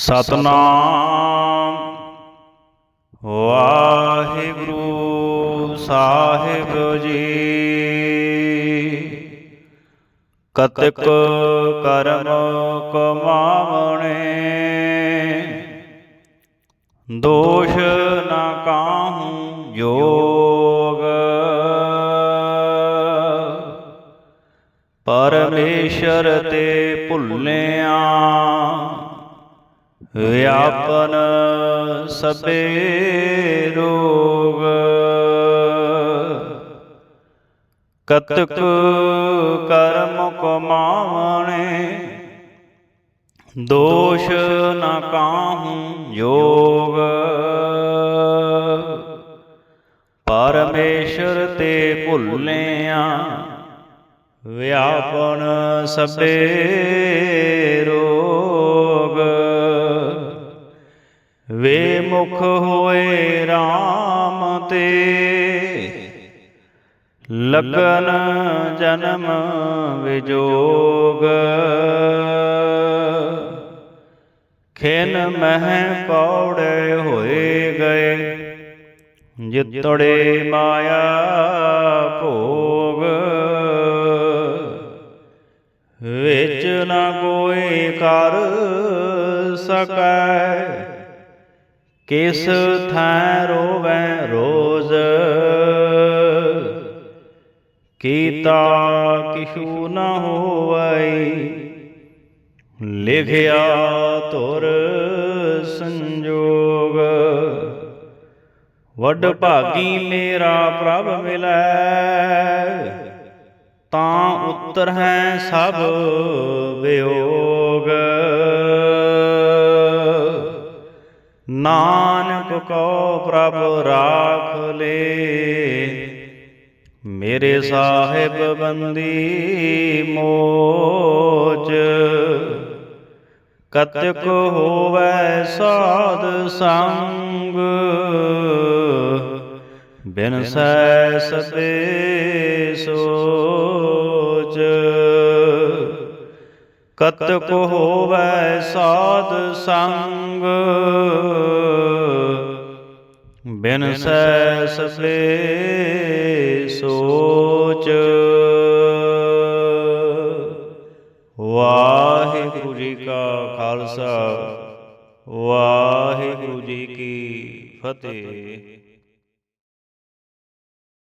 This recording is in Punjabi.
ਸਤਨਾਮ। ਵਾਹਿਗੁਰੂ ਸਾਹਿਬ ਜੀ। ਕਤਕ ਕਰਮ ਕਮਾਵਣੇ। ਦੋਸ਼ ਨਾ ਕਾਹੂ ਜੋਗ। ਪਰਮੇਸ਼ਰ ਤੇ ਭੁੱਲਿਆ। ਵਿਆਪਨ ਸਬੇ ਰੋਗ। ਕਤਕ ਕਰਮ ਕਮਾਵਣੇ ਦੋਸ਼ ਨ ਕਾਹੂ ਜੋਗ ਪਰਮੇਸ਼ਰ ਤੇ ਭੁੱਲਿਆ, ਵਿਆਪਨ ਸਬੇ ਰੋਗ। ਮੁਖ ਹੋਏ RAM ਤੇ। ਲਗਨ ਜਨਮ ਵਿਜੋਗ। ਖਿਨ ਮਹਿ ਕੌੜੇ ਹੋਏ ਗਏ। ਜਿਤੜੇ ਮਾਇਆ ਭੋਗ। ਵਿੱਚ ਨਾ ਕੋਈ ਕਰ ਸਕੈ। ਕਿਸ ਥੈ ਰੋਵੈ ਰੋਜ਼? ਕੀਤਾ ਕਿਛੂ ਨਾ ਹੋਵਈ ਲਿਖਿਆ ਤੁਰ ਸੰਜੋਗ। ਵੱਡ ਭਾਗੀ ਮੇਰਾ ਪ੍ਰਭ ਮਿਲੈ, ਤਾਂ ਉਤਰ ਹੈ ਸਭ ਵਿਯੋਗ ਨਾਨਕ ਕੋ ਪ੍ਰਭ ਰਾਖ ਲੇ। ਮੇਰੇ ਸਾਹਿਬ ਬੰਦੀ ਮੋਚ, ਕਤਕ ਹੋਵੈ ਸਾਧ ਸੰਗ। ਬਿਨ ਸੈ ਸਦੇ ਸੋਚ, ਕਤਕ ਹੋਵੈ ਸਾਧ ਸੰਗ। ਬਿਨ ਸੈ ਸਦੇ ਸੋਚ। ਵਾਹਿਗੁਰੂ ਜੀ ਕਾ ਖਾਲਸਾ ਵਾਹਿਗੁਰੂ ਜੀ ਕੀ ਫਤਿਹ।